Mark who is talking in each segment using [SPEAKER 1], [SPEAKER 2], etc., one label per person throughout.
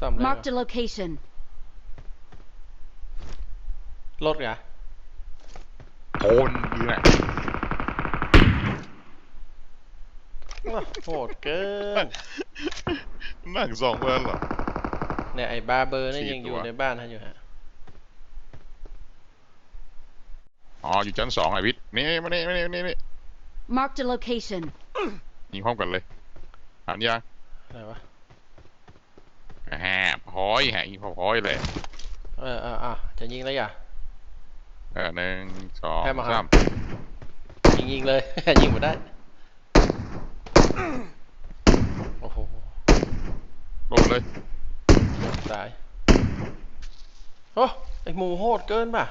[SPEAKER 1] ซ่อมได้
[SPEAKER 2] Marked
[SPEAKER 1] ปะ
[SPEAKER 2] a location.
[SPEAKER 1] รถเหรอ
[SPEAKER 3] โทนดีนะ
[SPEAKER 1] ว้าโหดเกิน
[SPEAKER 3] นั่งสองเพื่อนเหรอ
[SPEAKER 1] เนี่ยไอ้บาร์เบอร์นี่
[SPEAKER 3] สี่
[SPEAKER 1] ยังอยู่
[SPEAKER 3] ตัว
[SPEAKER 1] ในบ้านฮะอยู่ฮะ
[SPEAKER 3] อ๋อ อยู่ชั้นสองไอ้วิทย์นี่มานี่มานี่มานี่นี่
[SPEAKER 2] Marked a location.
[SPEAKER 3] ยิงพร้อมกันเลยหันยัง
[SPEAKER 1] อะไรวะ
[SPEAKER 3] แฮะพอยแฮะยิงพอพอยเลย
[SPEAKER 1] เออเอออะจะยิงแล้วอย่า
[SPEAKER 3] เออหนึ่งสอง
[SPEAKER 1] ให้มาครับ
[SPEAKER 3] สาม
[SPEAKER 1] ยิงยิงเลย ยิงหมดได้โอ้โห
[SPEAKER 3] โดดเลย
[SPEAKER 1] ตายโอ้ไอหมูโหดเกินป่ะ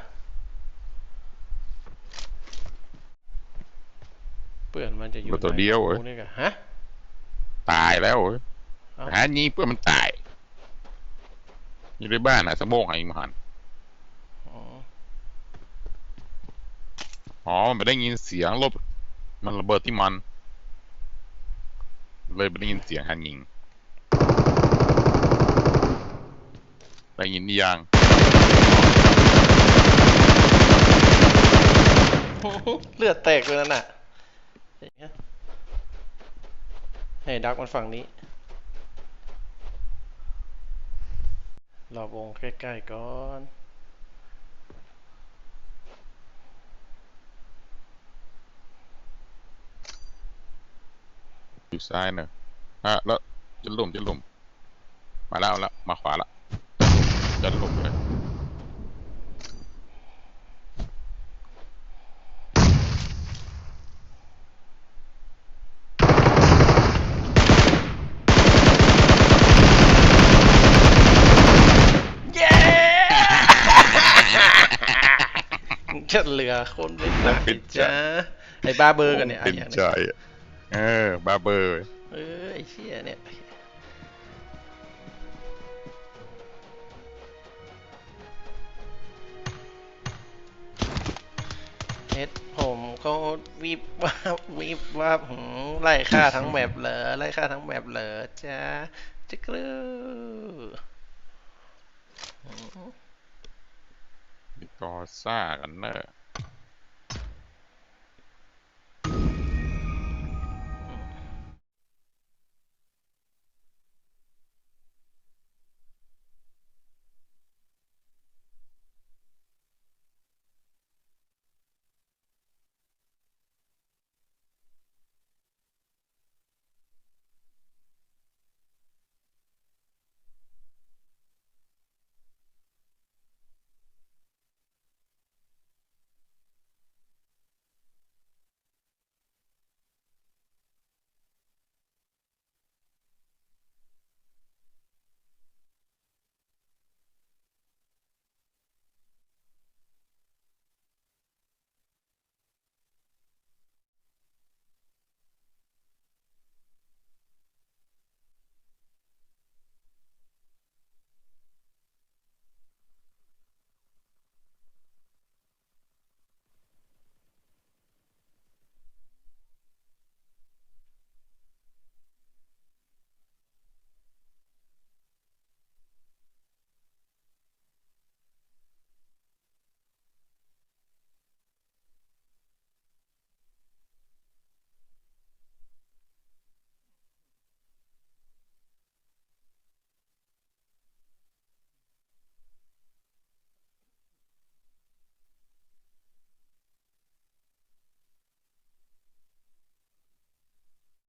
[SPEAKER 1] เปื่อนมันจะอยู่
[SPEAKER 3] เหลือตัวเดียว
[SPEAKER 1] ใน
[SPEAKER 3] เว้ย
[SPEAKER 1] หมูนี่กะฮะ
[SPEAKER 3] ตายแล้วเว้ย
[SPEAKER 1] เอ้า
[SPEAKER 3] หายิงเพื่อมันตาย อยู่ในบ้านน่ะสมองหายิงมาหัน
[SPEAKER 1] อ๋อ
[SPEAKER 3] อ๋อมันไม่ได้ยินเสียงลบมันระเบิดที่มัน เลยไม่ได้ยินเสียงหันยิงได้ยินหรือยัง
[SPEAKER 1] เลือดแตกเลยนั่นน่ะให้ดักมันฝั่งนี้ รอบวงใกล้ๆก่อน
[SPEAKER 3] อยู่ซ้ายเนอะฮะแล้วจะหลุมจะหลุม มาแล้วแล้วมาขวาละจะหลุมเลย
[SPEAKER 1] เย้ จะเหลือคนไม่ตายจ้าไอ้บ้าเบอร์กันเนี่ย
[SPEAKER 3] เป็น
[SPEAKER 1] ไอ้อย่าง
[SPEAKER 3] ใจ
[SPEAKER 1] เนี้ย
[SPEAKER 3] อะเออบาร์เบอร์
[SPEAKER 1] เออไอ้เชี่ยเนี่ยเฮ็ดผมก็วิบวับวิบวับหืมไล่ฆ่าทั้งแมปเหรอไล่ฆ่าทั้งแมปเหรอจ้าจะกรูหืม
[SPEAKER 3] มี กอซ่ากันเนอะ